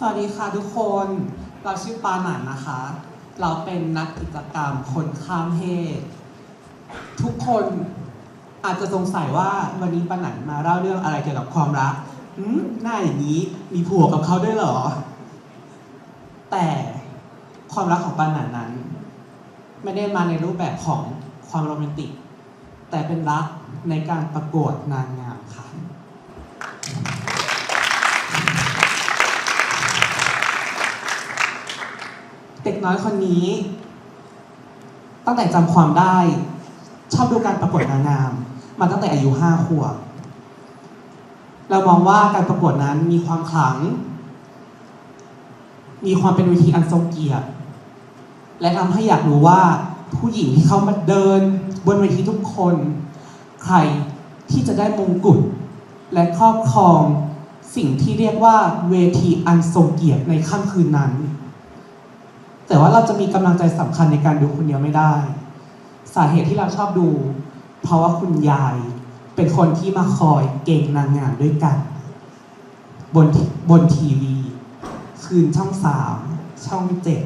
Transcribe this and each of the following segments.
สวัสดีค่ะทุกคน เราชื่อปาหนันนะคะ เราเป็นนักกิจกรรมคนข้ามเพศ ทุกคนอาจจะสงสัยว่าวันนี้ปาหนันมาเล่าเรื่องอะไรเกี่ยวกับความรักอืมหน้าอย่างนี้มีผัวกับเขาด้วยเหรอ แต่ความรักของปาหนันนั้น ไม่ได้มาในรูปแบบของความโรแมนติก แต่เป็นรักในการประกวดนางงามค่ะ ด็กน้อยคนนี้ ตั้งแต่จำความได้ ชอบดูการประกวดนางงาม มาตั้งแต่อายุห้าขวบเรามองว่าการประกวดนั้นมีความขลัง มีความเป็นเวทีอันทรงเกียรติ และทำให้อยากรู้ว่าผู้หญิงที่เขามาเดิน บนเวทีทุกคน ใครที่จะได้มงกุฎและครอบครองสิ่งที่เรียกว่าเวทีอันทรงเกียรติในค่ำคืนนั้น แต่ว่าเราจะมีกำลังใจสำคัญในการดูคนเดียวไม่ได้ สาเหตุที่เราชอบดู เพราะว่าคุณยายเป็นคนที่มาคอยเก่งนางงามด้วยกัน บนบนทีวี คืนช่องสามช่องเจ็ด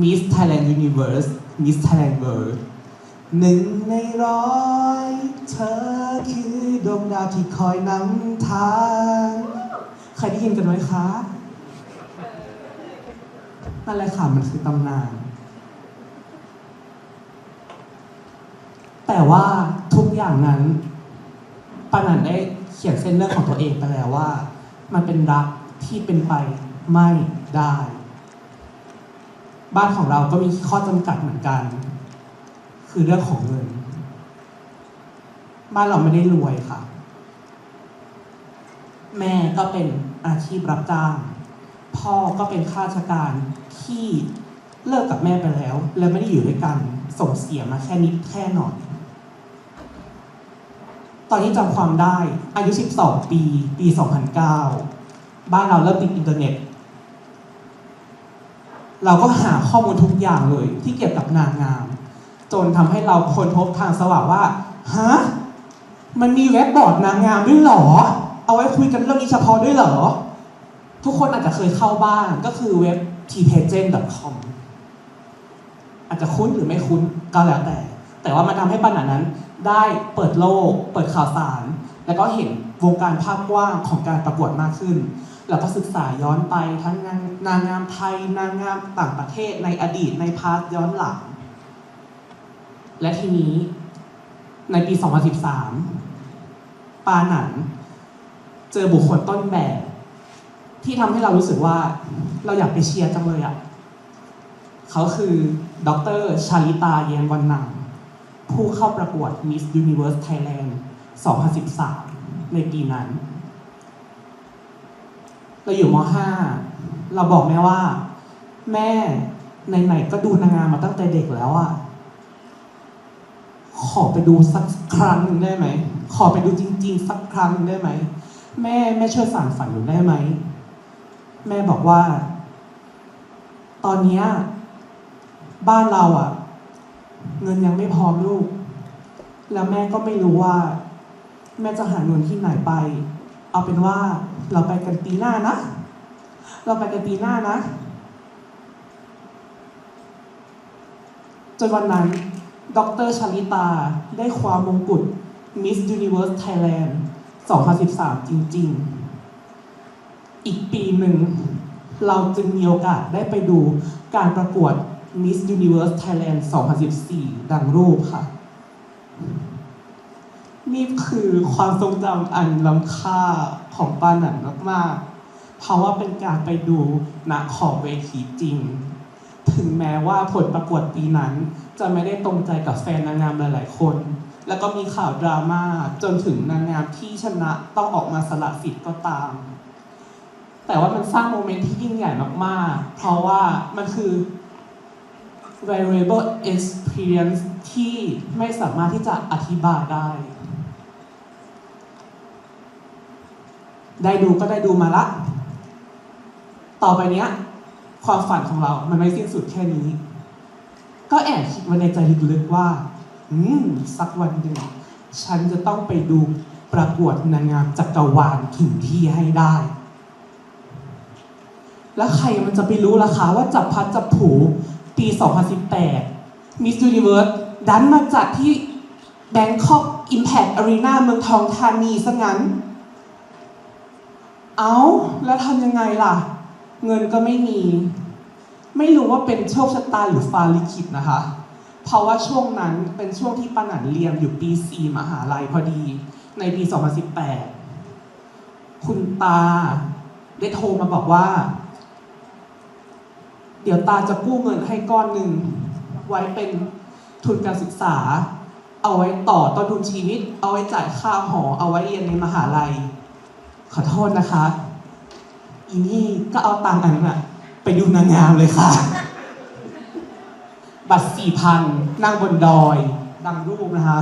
Miss Thailand Universe Miss Thailand World หนึ่งในร้อยเธอคือดวงดาวที่คอยนำทาง ใครได้ยินกันไหมคะ นั่นแหละค่ะมันคือตำนาน แต่ว่าทุกอย่างนั้นปานันได้เขียนเส้นเรื่องของตัวเองไปแล้วว่า มันเป็นรักที่เป็นไปไม่ได้ บ้านของเราก็มีข้อจำกัดเหมือนกัน คือเรื่องของเงิน บ้านเราไม่ได้รวยค่ะ แม่ก็เป็นอาชีพรับจ้าง พ่อก็เป็นข้าราชการที่เลิกกับแม่ไปแล้ว และไม่ได้อยู่ด้วยกันส่งเสียมาแค่นิดแค่หน่อยตอนนี้จำความได้อายุ 12 ปี ปี 2009 บ้านเราเริ่มติดอินเทอร์เน็ต เราก็หาข้อมูลทุกอย่างเลยที่เกี่ยวกับนางงาม จนทำให้เราค้นพบทางสว่างว่าฮะมันมีเว็บบอร์ดนางงามด้วยหรอ เอาไว้คุยกันเรื่องนี้เฉพาะด้วยหรอ ทุกคนอาจจะเคยเข้าบ้างก็คือเว็บ tpagent.com อาจจะคุ้นหรือไม่คุ้นก็แล้วแต่ แต่ว่ามันทำให้ปัญหานั้น ได้เปิดโลก เปิดข่าวสาร แล้วก็เห็นวงการภาพกว้างของการประกวดมากขึ้น แล้วก็ศึกษาย้อนไปทั้งนางนางงามไทย นางงามต่างประเทศในอดีตในพาสย้อนหลัง และทีนี้ในปี 2013 ปาหนันเจอบุคคลต้นแบบ ที่ทำให้เรารู้สึกว่าเราอยากไปเชียร์จังเลยอะ่ะเขาคือดรชาลิตาเยนวันนังผู้เข้าประกวด Miss Universe Thailand 2013 ในปีนั้น เราอยู่ม .5 เราบอกแม่ว่า แม่ไหนๆก็ดูนางงามมาตั้งแต่เด็กแล้วอะขอไปดูสักครั้งหนึ่งได้ไหม ขอไปดูจริง ๆ สักครั้งหนึ่งได้ไหม แม่แม่ช่วยสานฝันหนูได้ไหม แม่บอกว่า ตอนนี้บ้านเราอะเงินยังไม่พร้อมลูก แล้วแม่ก็ไม่รู้ว่า แม่จะหาเงินที่ไหนไป เอาเป็นว่าเราไปกันปีหน้านะ เราไปกันปีหน้านะ จนวันนั้นดรชลิตาได้ความมงกุฎ Miss Universe Thailand 2013 จริง ๆ อีกปีหนึ่ง เราจึงมีโอกาสได้ไปดูการประกวด Miss Universe Thailand 2014 ดังรูปค่ะ นี่คือความทรงจำอันล้ำค่าของปาหนันมากๆ เพราะว่าเป็นการไปดูณขอบเวทีจริง ถึงแม้ว่าผลประกวดปีนั้น จะไม่ได้ตรงใจกับแฟนนางงามหลาย ๆ คน แล้วก็มีข่าวดราม่าจนถึงนางงามที่ชนะต้องออกมาสละสิทธิ์ก็ตาม แต่ว่ามันสร้างโมเมนต์ที่ยิ่งใหญ่มากๆ เพราะว่ามันคือ variable experience ที่ไม่สามารถที่จะอธิบายได้ ได้ดูก็ได้ดูมาละ ต่อไปเนี้ย ความฝันของเรามันไม่สิ้นสุดแค่นี้ ก็แอบคิดไว้ในใจลึกๆว่า อืม สักวันหนึ่งฉันจะต้องไปดูประกวดนางงามจักรวาลถึงที่ให้ได้ แล้วใครมันจะไปรู้ล่ะคะว่าจับพัดจับผูปี 2018 Miss Universe ดันมาจัดที่ Bangkok Impact Arena เมืองทองธานีซะงั้น เอาแล้วทำยังไงล่ะ เงินก็ไม่มี ไม่รู้ว่าเป็นโชคชะตาหรือฟ้าลิขิตนะคะ เพราะว่าช่วงนั้นเป็นช่วงที่ปานันเรียนอยู่ปี 4 มหาลัยพอดี ในปี 2018 คุณตาได้โทรมาบอกว่า เดี๋ยวตาจะกู้เงินให้ก้อนหนึ่งไว้เป็นทุนการศึกษา เอาไว้ต่อต้นทุนชีวิต เอาไว้จ่ายค่าหอ เอาไว้เรียนในมหาลัย ขอโทษนะคะ อีนี่ก็เอาตังค์อันนั้นอะไปดูนางงามเลยค่ะ บัตรสี่พันนั่งบนดอย ดังรูปนะคะ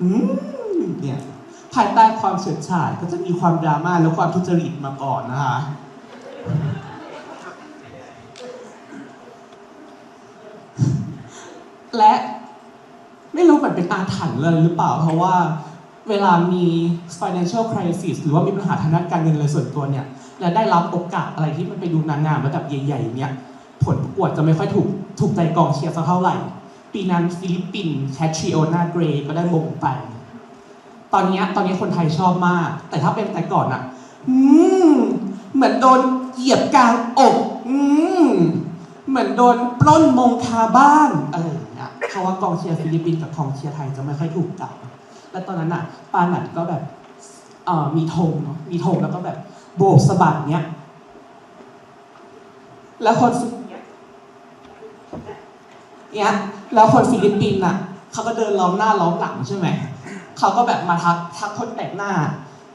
อืมเนี่ย ภายใต้ความเฉิดฉายก็จะมีความดราม่าและความทุจริตมาก่อนนะคะและไม่รู้เหมือนเป็นอาถรรพ์เลยหรือเปล่า เพราะว่าเวลามี financial crisis หรือว่ามีปัญหาทางด้านการเงินอะไรส่วนตัวเนี่ย และได้รับโอกาสอะไรที่มันไปดูนางงามระดับใหญ่ๆเนี่ยผลประกวดจะไม่ค่อยถูกถูกใจกองเชียร์สักเท่าไหร่ ปีนั้นฟิลิปปินส์แคทริโอนาเกรก็ได้มงไป ตอนนี้ตอนนี้คนไทยชอบมาก แต่ถ้าเป็นแต่ก่อนอะอืมเหมือนโดนเหยียบกลางอกอืมเหมือนโดนปล้นมงคาบ้านอะไรอย่างเงี้ยเพราะว่ากองเชียร์ฟิลิปปินส์กับกองเชียร์ไทยจะไม่ค่อยถูกกันและตอนนั้นอะปาหนัดก็แบบเอ่อมีธงเนอะมีธงแล้วก็แบบโบกสะบัดเนี้ย แล้วคนเนี้ยแล้วคนฟิลิปปินส์อะเขาก็เดินล้อมหน้าล้อมหลังใช่ไหม เขาก็แบบมาทักทักคนแปลกหน้า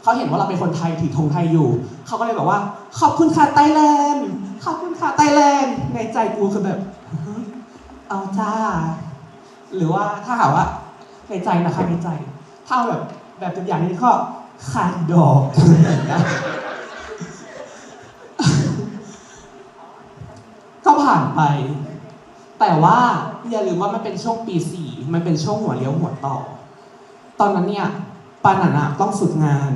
เขาเห็นว่าเราเป็นคนไทยถือธงไทยอยู่ เขาก็เลยบอกว่า ขอบคุณค่ะไต้แลนด์ขอบคุณค่ะไต้แลนด์ในใจกูคือแบบ เอาจ้า หรือว่าถ้าหากว่า ในใจนะคะในใจ ถ้าเอาแบบแบบตัวอย่างนี้ก็ขาดดอกก็ผ่านไป แต่ว่าอย่าลืมว่ามันเป็นช่วงปีสี่มันเป็นช่วงหัวเลี้ยวหัวต่อ ตอนนั้นเนี่ยปานันอะต้องฝึกงาน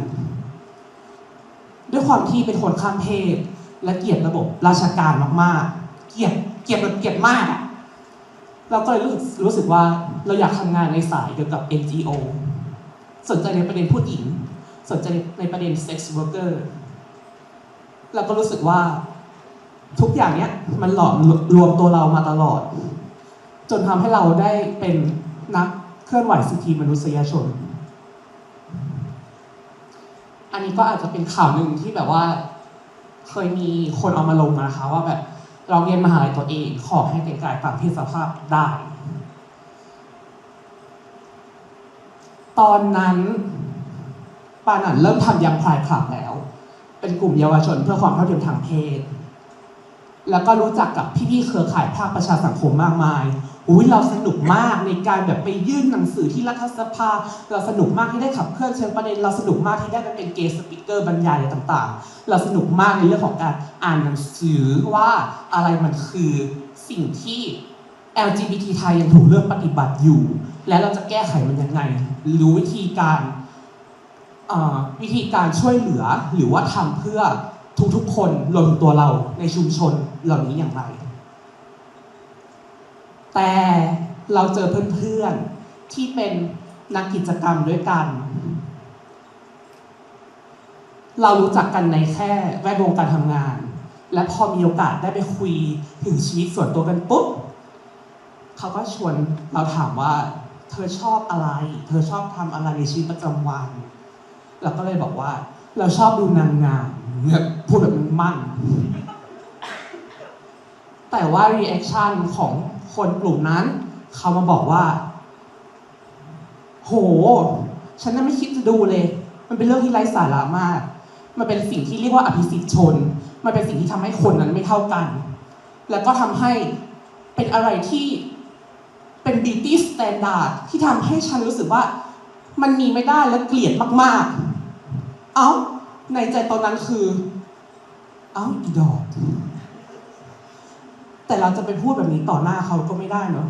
ด้วยความที่เป็นคนข้ามเพศ และเกลียดระบบราชการมากๆ เกลียดเกลียดแบบเกลียดมากอะเราก็เลยรู้สึกรู้สึกว่าเราอยากทำงานในสายเกี่ยวกับ NGO สนใจในประเด็นผู้หญิง สนใจในประเด็น sex worker เราก็รู้สึกว่าทุกอย่างเนี้ยมันหลอมรวมตัวเรามาตลอด จนทำให้เราได้เป็นนัก เคลื่อนไหวสิทธิมนุษยชน อันนี้ก็อาจจะเป็นข่าวหนึ่งที่แบบว่า เคยมีคนเอามาลงนะคะว่าแบบเราเรียนมหาลัยตัวเองขอให้แต่งกายตามเพศสภาพได้ ตอนนั้นปานันเริ่มทำยังพลายคลับแล้ว เป็นกลุ่มเยาวชนเพื่อความเท่าเทียมทางเพศ แล้วก็รู้จักกับพี่ๆเครือข่ายภาคประชาสังคมมากมาย อุ้ยเราสนุกมากในการแบบไปยื่นหนังสือที่รัฐสภา เราสนุกมากที่ได้ขับเคลื่อนเชิงประเด็น เราสนุกมากที่ได้ไปเป็นเกสต์สปิเกอร์บรรยายอะไรต่างๆ เราสนุกมากในเรื่องของการอ่านหนังสือว่าอะไรมันคือสิ่งที่ LGBT ไทยยังถูกเลือกปฏิบัติอยู่ และเราจะแก้ไขมันยังไง รู้วิธีการวิธีการช่วยเหลือหรือว่าทำเพื่อทุกๆคนรวมถึงตัวเราในชุมชนเหล่านี้อย่างไร แต่เราเจอเพื่อนๆที่เป็นนักกิจกรรมด้วยกัน เรารู้จักกันในแค่แวดวงการทำงาน และพอมีโอกาสได้ไปคุยถึงชีวิตส่วนตัวกันปุ๊บเขาก็ชวนเราถามว่าเธอชอบอะไร เธอชอบทำอะไรในชีวิตประจำวัน เราก็เลยบอกว่า เราชอบดูนางงามเนี่ยพูดแบบมันมั่นแต่ว่ารีแอคชั่นของ คนกลุ่มนั้น เขามาบอกว่า โห ฉันน่ะไม่คิดจะดูเลย มันเป็นเรื่องที่ไร้สาระมาก มันเป็นสิ่งที่เรียกว่าอภิสิทธิชน มันเป็นสิ่งที่ทำให้คนนั้นไม่เท่ากัน แล้วก็ทำให้เป็นอะไรที่เป็น beauty standard ที่ทำให้ฉันรู้สึกว่ามันมีไม่ได้และเกลียดมาก ๆ เอ้า ในใจตอนนั้นคือ เอ้าอีดอก แต่เราจะไปพูดแบบนี้ต่อหน้าเขาก็ไม่ได้เนาะ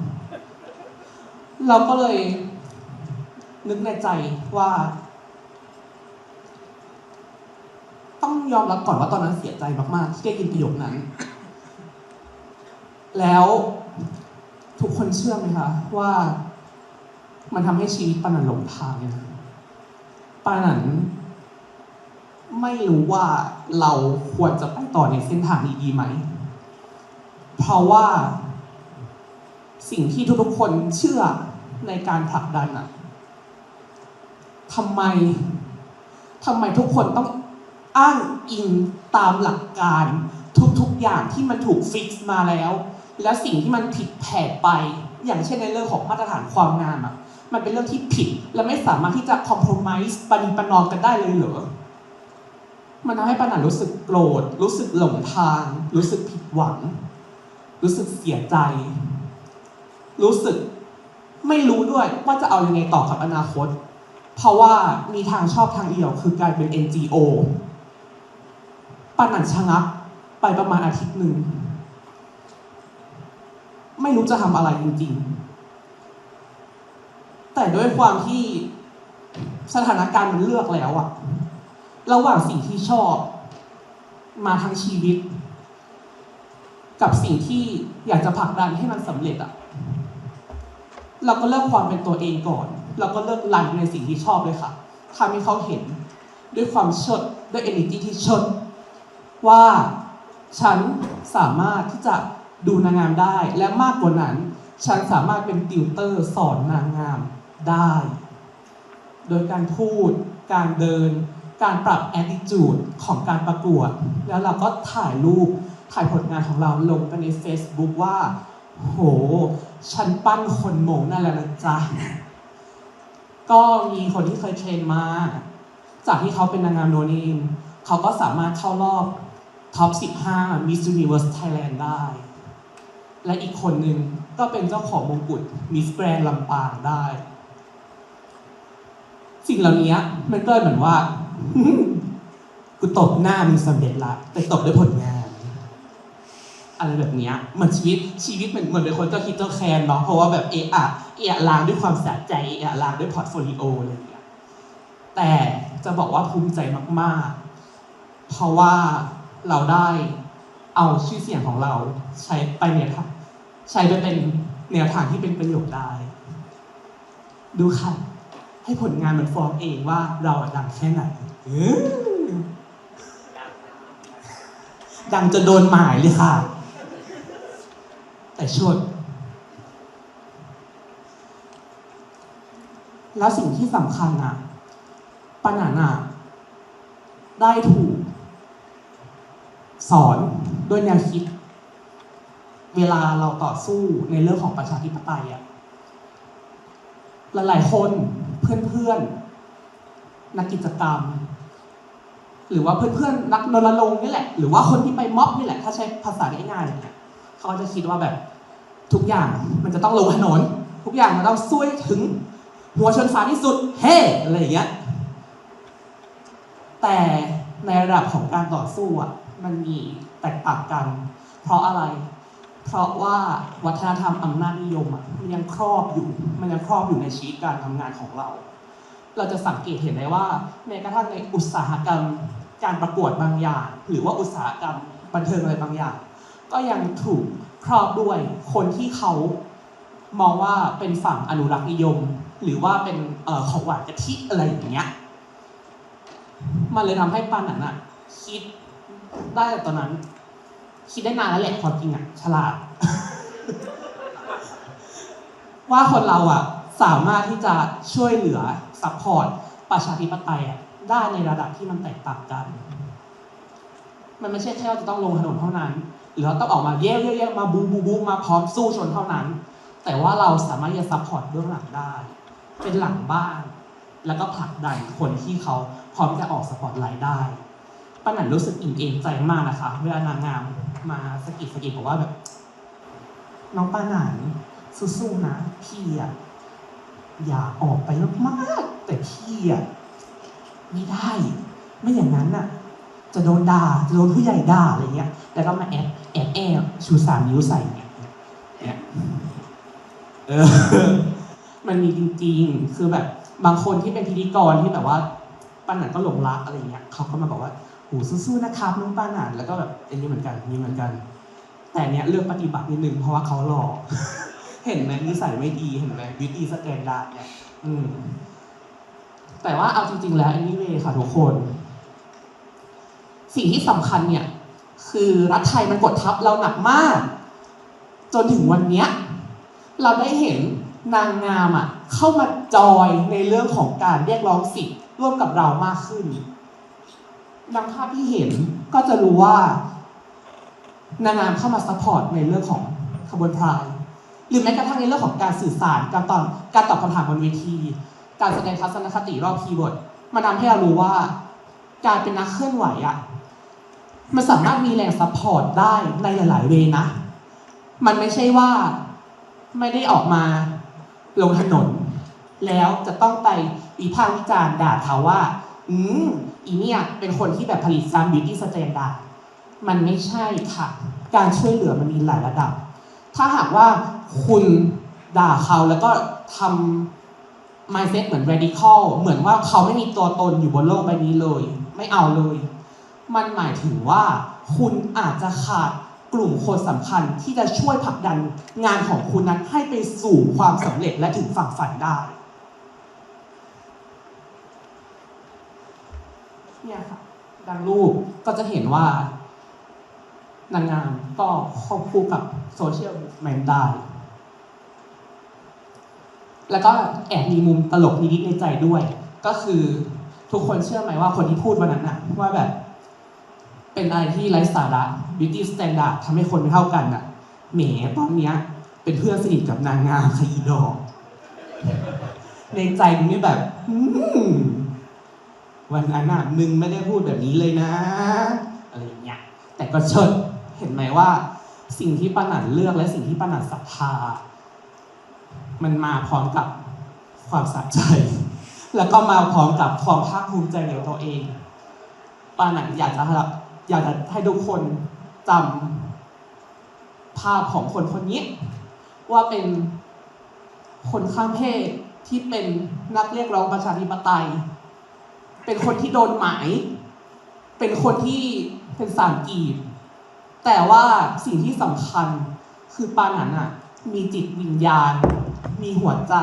เราก็เลยนึกในใจว่า ต้องยอมรับก่อนว่าตอนนั้นเสียใจมาก ๆ ที่ได้ยินประโยคนั้น แล้วทุกคนเชื่อไหมคะ ว่ามันทำให้ชีวิตปานันหลงทางเนี่ยปานันไม่รู้ว่าเราควรจะไปต่อในเส้นทางนี้ดีไหม เพราะว่า สิ่งที่ทุกๆคนเชื่อในการผลักดันอะทำไมทำไมทุกคนต้องอ้างอิงตามหลักการ ทุกๆอย่างที่มันถูกฟิกซ์มาแล้ว แล้วสิ่งที่มันผิดแผกไป อย่างเช่นในเรื่องของมาตรฐานความงามอะมันเป็นเรื่องที่ผิด และไม่สามารถที่จะคอม p r o m i s e ปฏิประนอมกันได้เลยเหรอมันทำให้ปัญหารู้สึกโกรธ รู้สึกหลงทาง รู้สึกผิดหวัง รู้สึกเสียใจ รู้สึกไม่รู้ด้วยว่าจะเอาอยังไงต่อกับอนาคต เพราะว่ามีทางชอบทางเดียวคือการเป็น NGO ปันนันชะงักไปประมาณอาทิตย์หนึ่ง ไม่รู้จะทำอะไรจริงๆ แต่ด้วยความที่สถานการณ์มันเลือกแล้วอะระหว่างสิ่งที่ชอบ มาทั้งชีวิต กับสิ่งที่อยากจะผลักดันให้มันสำเร็จอะเราก็เลือกความเป็นตัวเองก่อน เราก็เลือกรันในสิ่งที่ชอบเลยค่ะทำให้เขาเห็นด้วยความชดด้วย energy ที่ชด ว่าฉันสามารถที่จะดูนางงามได้และมากกว่านั้น ฉันสามารถเป็นติวเตอร์สอนนางงามได้ โดยการพูด การเดิน การปรับ attitude ของการประกวด แล้วเราก็ถ่ายรูป ถ่ายผลงานของเราลงไปใน Facebook ว่า โห ฉันปั้นคนโมงนั่นแหละนะจ๊ะ ก็มีคนที่เคยเทรนมา จากที่เขาเป็นนางงามโนเนมเขาก็สามารถเข้ารอบท็อป 15 Miss Universe Thailand ได้ และอีกคนหนึ่งก็เป็นเจ้าของมงกุฎ Miss Grand ลำปางได้ สิ่งเหล่านี้มันก็เหมือนว่า กูตบหน้ามึงสำเร็จละ แต่ตบด้วยผลงาน อะไรแบบเนี้ยเหมือนชีวิตชีวิตเหมือนเหมือนเป็นคนเจ้าคิดเจ้าแคนเนาะเพราะว่าแบบเอะอะเอะลางด้วยความสะใจเอะลางด้วยพอร์ตโฟลิโออะไรอย่างเงี้ยแต่จะบอกว่าภูมิใจมากๆ เพราะว่าเราได้เอาชื่อเสียงของเราใช้ไปเนี่ยค่ะใช้ไปเป็นแนวทางที่เป็นประโยชน์ได้ ดูค่ะให้ผลงานมันฟ้องเองว่าเราดังแค่ไหนดังจะโดนหมายเลยค่ะ แต่ชดแล้วสิ่งที่สำคัญอะปานันอะได้ถูก สอนด้วยแนวคิด เวลาเราต่อสู้ในเรื่องของประชาธิปไตยอะหลายๆคนเพื่อนๆ นักกิจกรรม หรือว่าเพื่อนๆ นักนรลงนี่แหละ หรือว่าคนที่ไปม็อบนี่แหละ ถ้าใช้ภาษาง่ายๆเนี่ยเขาจะคิดว่าแบบ ทุกอย่างมันจะต้องลงถนน ทุกอย่างมันต้องสู้ให้ถึง หัวชนฝาที่สุด เฮ้อะไรอย่างเงี้ยแต่ในระดับของการต่อสู้อะมันมีแตกต่างกัน เพราะอะไร เพราะว่าวัฒนธรรมอำนาจนิยมอะมันยังครอบอยู่ มันยังครอบอยู่ในชีวิตการทำงานของเรา เราจะสังเกตเห็นได้ว่าแม้กระทั่งในอุตสาหกรรมการประกวดบางอย่าง หรือว่าอุตสาหกรรมบันเทิงอะไรบางอย่าง ก็ยังถูก ครอบด้วยคนที่เขามองว่าเป็นฝั่งอนุรักษ์นิยม หรือว่าเป็นเอ่อของหวานกะทิอะไรอย่างเงี้ยมันเลยทำให้ปานันอะคิดได้แต่ตอนนั้น คิดได้นานแล้วแหละความจริงอะฉลาด ว่าคนเราอะสามารถที่จะช่วยเหลือซัพพอร์ตประชาธิปไตยอะได้ในระดับที่มันแตกต่างกัน มันไม่ใช่แค่ว่าจะต้องลงถนนเท่านั้น หรือเราต้องออกมาเย่เย่เย่มาบูบูบูมาพร้อมสู้ชนเท่านั้น แต่ว่าเราสามารถจะซัพพอร์ตเบื้องหลังได้ เป็นหลังบ้านแล้วก็ผลักดันคนที่เขาพร้อมจะออกสปอตไลท์ได้ป้าหนันรู้สึกอิ่มเอมใจมากนะคะ เวลานางงามมาสกิดสกิดบอกว่าแบบ น้องป้าหนันสู้ๆนะพี่อะอย่าออกไปมากๆแต่พี่อะไม่ได้ ไม่อย่างนั้นน่ะจะโดนด่าจะโดนผู้ใหญ่ด่าอะไรเงี้ย แล้วก็มาแอบ แอบแอบชูสามนิ้วใส่เนี่ยเนี่ยเออ มันมีจริงๆ คือแบบ บางคนที่เป็นพิธีกรที่แบบว่าปันหนันก็หลงรักอะไรเงี้ยเขาก็มาบอกว่าหูสู้ๆนะครับน้องปานันแล้วก็แบบอันนี้เหมือนกันนี้เหมือนกัน แต่เนี้ยเลือกปฏิบัตินิดนึงเพราะว่าเขาหล่อเห็นไหมนิสัยไม่ดีเห็นไหมวิธีสแกนดาร์ดเนี่ยอืม แต่ว่าเอาจริง ๆ แล้ว anyway ค่ะทุกคน สิ่งที่สำคัญเนี่ย คือรัฐไทยมันกดทับเราหนักมาก จนถึงวันเนี้ยเราได้เห็นนางงามอะเข้ามาจอยในเรื่องของการเรียกร้องสิทธิ์ร่วมกับเรามากขึ้นดังภาพที่เห็นก็จะรู้ว่านางงามเข้ามาซัพพอร์ตในเรื่องของขบวนพรายหรือแม้กระทั่งในเรื่องของการสื่อสารการตอบการตอบคำถามบนเวที การแสดงทัศนคติรอบคีย์บอร์ดมันทำให้เรารู้ว่า การเป็นนักเคลื่อนไหวอะ มันสามารถมีแรงซัพพอร์ตได้ในหลาย ๆ เวนะ มันไม่ใช่ว่าไม่ได้ออกมาลงถนน แล้วจะต้องไปวิพากวิจารณ์ด่าเขาว่า อืมอีเนี่ยเป็นคนที่แบบผลิตซ้ำบิวตี้สแตนดาร์ดมันไม่ใช่ค่ะ การช่วยเหลือมันมีหลายระดับ ถ้าหากว่าคุณด่าเขาแล้วก็ทำ mindset เหมือน radical เหมือนว่าเขาไม่มีตัวตนอยู่บนโลกใบนี้เลย ไม่เอาเลย มันหมายถึงว่า คุณอาจจะขาดกลุ่มคนสำคัญที่จะช่วยผลักดันงานของคุณนั้นให้ไปสู่ความสำเร็จและถึงฝั่งฝันได้เนี่ยค่ะดังรูปก็จะเห็นว่านางงามก็ควบคู่กับโซเชียลแมนได้ แล้วก็แอบมีมุมตลกนิดๆในใจด้วย ก็คือทุกคนเชื่อไหมว่าคนที่พูดวันนั้นน่ะว่าแบบ เป็นอะไรที่ไร้สาระ beauty standard ทำให้คนไม่เท่ากันน่ะแหมตอนเนี้ย เป็นเพื่อนสนิทกับนางงามค่ะอีดอก ในใจมึงนี่แบบอืมวันนั้นน่ะมึงไม่ได้พูดแบบนี้เลยนะอะไรอย่างเงี้ยแต่ก็เชิดเห็นไหมว่า สิ่งที่ปานันเลือกและสิ่งที่ปานันศรัทธา มันมาพร้อมกับความสะใจ แล้วก็มาพร้อมกับความภาคภูมิใจในตัวเองปานันอยากจะ อยากจะให้ทุกคนจำภาพของคนคนนี้ ว่าเป็นคนข้ามเพศที่เป็นนักเรียกร้องประชาธิปไตย เป็นคนที่โดนหมาย เป็นคนที่เป็นสามกีบ แต่ว่าสิ่งที่สำคัญคือปานันอะมีจิตวิญญาณ มีหัวใจ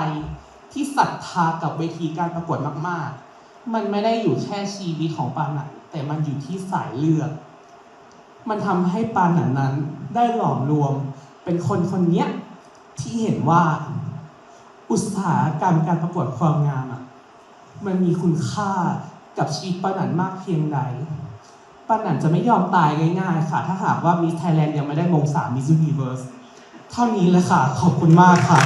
ที่ศรัทธากับเวทีการประกวดมาก ๆ มันไม่ได้อยู่แค่ชีวิตของปานันแต่มันอยู่ที่สายเลือดมันทำให้ปานันนั้นได้หลอมรวมเป็นคนคนเนี้ยที่เห็นว่า อุตสาหกรรมการประกวดความงามอะมันมีคุณค่ากับชีวิตปานันมากเพียงใดปานันจะไม่ยอมตายง่ายๆ ค่ะ ถ้าหากว่ามิสไทยแลนด์ยังไม่ได้มงสามมิสยูนิเวิร์สเท่านี้เลยค่ะ ขอบคุณมากค่ะ